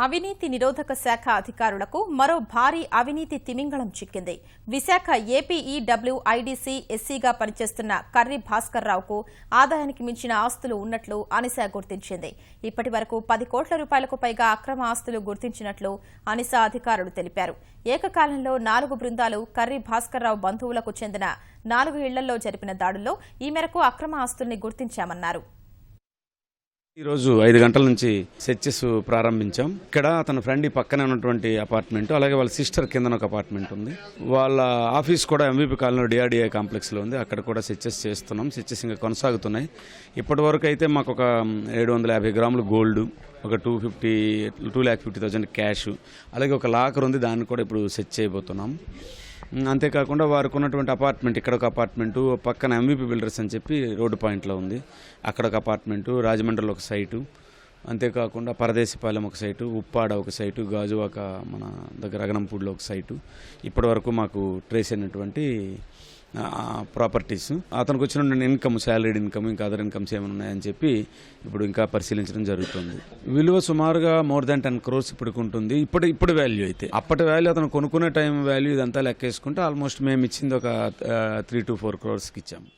అవినీతి నిరోధక శాఖ అధికారులకు మరో భారీ అవినీతి తిమింగళం చిక్కింది. విశాఖ ఏపీఈడబ్ల్యూఐడిసి ఎస్సీగా పనిచేస్తున్న కర్రి భాస్కర్ రావుకు ఆదాయానికి మించిన ఆస్తులు ఉన్నట్లు అనిసా గుర్తించింది. ఇప్పటి వరకు పది కోట్ల రూపాయలకు పైగా అక్రమ ఆస్తులు గుర్తించినట్లు అనిసా అధికారులు తెలిపారు. ఏకకాలంలో నాలుగు బృందాలు కర్రి భాస్కర్ రావు బంధువులకు చెందిన నాలుగు ఇళ్ళలో జరిపిన దాడుల్లో ఈ మేరకు అక్రమ ఆస్తుల్ని గుర్తించామన్నారు. ఈరోజు ఐదు గంటల నుంచి సెర్చెస్ ప్రారంభించాం. ఇక్కడ అతని ఫ్రెండ్ ఈ పక్కనే ఉన్నటువంటి అపార్ట్మెంట్ అలాగే వాళ్ళ సిస్టర్ కింద ఒక అపార్ట్మెంట్ ఉంది. వాళ్ళ ఆఫీస్ కూడా ఎంవీపీ కాలనీ డిఆర్డిఐ కాంప్లెక్స్లో ఉంది. అక్కడ కూడా సెర్చెస్ చేస్తున్నాం. సెర్చెస్ ఇంకా కొనసాగుతున్నాయి. ఇప్పటి వరకు అయితే మాకు ఒక ఏడు వందల యాభై గ్రాములు గోల్డ్ ఒక two fifty two lakh fifty thousand cash అలాగే ఒక లాకర్ ఉంది. దాన్ని కూడా ఇప్పుడు సెర్చ్ చేయబోతున్నాం. అంతేకాకుండా వారికి ఉన్నటువంటి అపార్ట్మెంట్ ఇక్కడ ఒక అపార్ట్మెంటు పక్కన ఎంవీపీ బిల్డర్స్ అని చెప్పి రోడ్డు పాయింట్లో ఉంది. అక్కడ ఒక అపార్ట్మెంటు రాజమండ్రిలో ఒక సైటు. అంతేకాకుండా పరదేశిపాలెం ఒక సైటు ఉప్పాడ ఒక సైటు గాజువాక మన దగ్గర అగనంపూడిలో ఒక సైటు. ఇప్పటి వరకు మాకు ట్రేస్ అయినటువంటి ప్రాపర్టీస్ అతనికి వచ్చిన ఇన్కమ్ శాలరీడ్ ఇన్కమ్ ఇంకా అదర్ ఇన్కమ్స్ ఏమైనా ఉన్నాయని చెప్పి ఇప్పుడు ఇంకా పరిశీలించడం జరుగుతుంది. విలువ సుమారుగా మోర్ దాన్ టెన్ క్రోర్స్ ఇప్పటికి ఉంటుంది. ఇప్పుడు ఇప్పుడు వాల్యూ అయితే. అప్పటి వాల్యూ అతను కొనుక్కునే టైం వాల్యూ ఇదంతా లెక్కేసుకుంటే ఆల్మోస్ట్ మేము ఇచ్చింది ఒక త్రీ టు ఫోర్ క్రోర్స్కి ఇచ్చాము.